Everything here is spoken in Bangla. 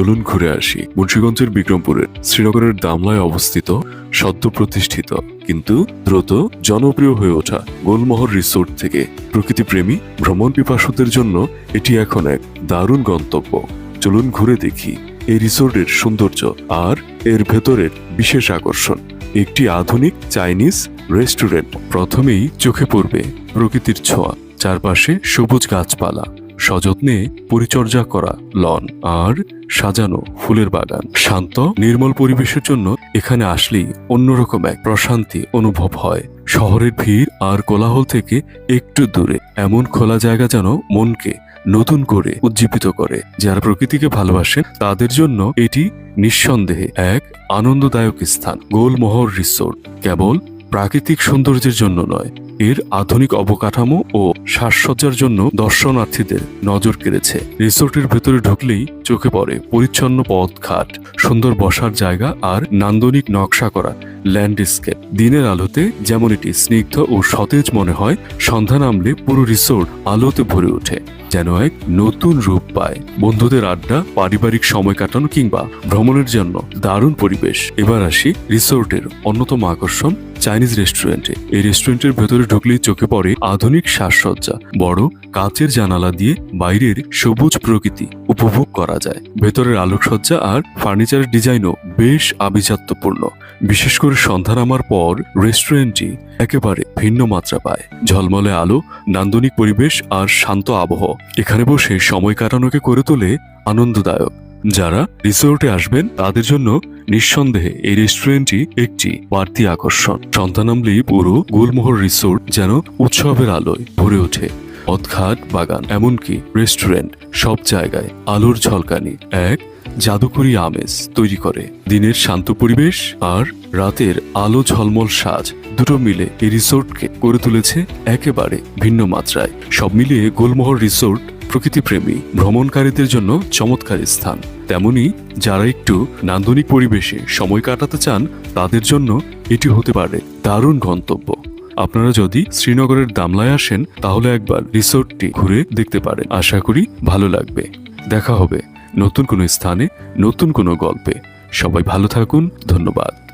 চলুন ঘুরে আসি। মুন্সীগঞ্জের বিক্রমপুরের শ্রীনগরের দামলায় অবস্থিত সদ্য প্রতিষ্ঠিত, কিন্তু দ্রুত জনপ্রিয় হয়ে ওঠা গোলমোহর রিসোর্ট থেকে প্রকৃতিপ্রেমী ভ্রমণ পিপাসুদের জন্য এটি এখন এক দারুণ গন্তব্য। চলুন ঘুরে দেখি এই রিসোর্টের সৌন্দর্য আর এর ভেতরের বিশেষ আকর্ষণ। একটি আধুনিক চাইনিজ রেস্টুরেন্ট প্রথমেই চোখে পড়বে প্রকৃতির ছোঁয়া, চারপাশে সবুজ গাছপালা। সযত্নে পরিচর্যা করা লন আর সাজানো ফুলের বাগান। শান্ত, নির্মল পরিবেশের জন্য এখানে আসলেই অন্যরকম এক প্রশান্তি অনুভব হয়। শহরের ভিড় আর কোলাহল থেকে একটু দূরে। এমন খোলা জায়গা যেন মনকে নতুন করে উজ্জীবিত করে। যারা প্রকৃতিকে ভালোবাসেন, তাদের জন্য এটি নিঃসন্দেহে এক আনন্দদায়ক স্থান। গোলমোহর রিসোর্ট। কেবল প্রাকৃতিক সৌন্দর্যের জন্য নয় এর আধুনিক অবকাঠামো ও সাজসজ্জার জন্য দর্শনার্থীদের নজর কেড়েছে। রিসোর্টের ভেতরে ঢুকলেই চোখে পড়ে পরিচ্ছন্ন পথঘাট, সুন্দর বসার জায়গা আর নান্দনিক নকশা করা ল্যান্ডস্কেপ। দিনের আলোতে যেমন এটি স্নিগ্ধ ও সতেজ মনে হয়, সন্ধ্যা নামলে পুরো রিসোর্ট আলোতে ভরে ওঠে, যেন এক নতুন রূপ পায়। বন্ধুদের আড্ডা, পারিবারিক সময় কাটানো কিংবা ভ্রমণের জন্য দারুণ পরিবেশ। এবার আসি রিসোর্টের অন্যতম আকর্ষণ, চাইনিজ রেস্টুরেন্টে। এই রেস্টুরেন্টের ভেতরে ঢুকলেই চোখে পড়ে আধুনিক সাজসজ্জা, বড় কাচের জানালা দিয়ে বাইরের সবুজ প্রকৃতি উপভোগ করা যায়। ভেতরের আলোকসজ্জা আর ফার্নিচারের ডিজাইনও বেশ আভিজাত্যপূর্ণ। বিশেষ করে সন্ধ্যা নামার পর রেস্টুরেন্টটি একেবারে ভিন্ন মাত্রা পায়। ঝলমলে আলো, নান্দনিক পরিবেশ আর শান্ত আবহ। এখানে বসে সময় কাটানোকে করে তোলে আনন্দদায়ক। যারা রিসোর্টে আসবেন, তাদের জন্য নিঃসন্দেহে এই রেস্টুরেন্টটি একটি বাড়তি আকর্ষণ। সন্ধ্যা নামলেই পুরো গুলমোহর রিসোর্ট যেন উৎসবের আলোয় ভরে ওঠে। পথঘাট বাগান, এমনকি রেস্টুরেন্ট সব জায়গায় আলোর ঝলকানি, এক জাদুকরি আমেজ তৈরি করে। দিনের শান্ত পরিবেশ আর রাতের আলো ঝলমল সাজ দুটো মিলে এই রিসোর্টকে করে তুলেছে একেবারে ভিন্ন মাত্রায়। সব মিলিয়ে গোলমোহর রিসোর্ট প্রকৃতিপ্রেমী, ভ্রমণকারীদের জন্য চমৎকার স্থান। তেমনি যারা একটু নান্দনিক পরিবেশে সময় কাটাতে চান, তাদের জন্য এটি হতে পারে দারুণ গন্তব্য। আপনারা যদি শ্রীনগরের দামলায় আসেন, তাহলে একবার রিসোর্টটি ঘুরে দেখতে পারেন। আশা করি ভালো লাগবে। দেখা হবে নতুন কোনো স্থানে, নতুন কোনো গল্পে। সবাই ভালো থাকুন, ধন্যবাদ।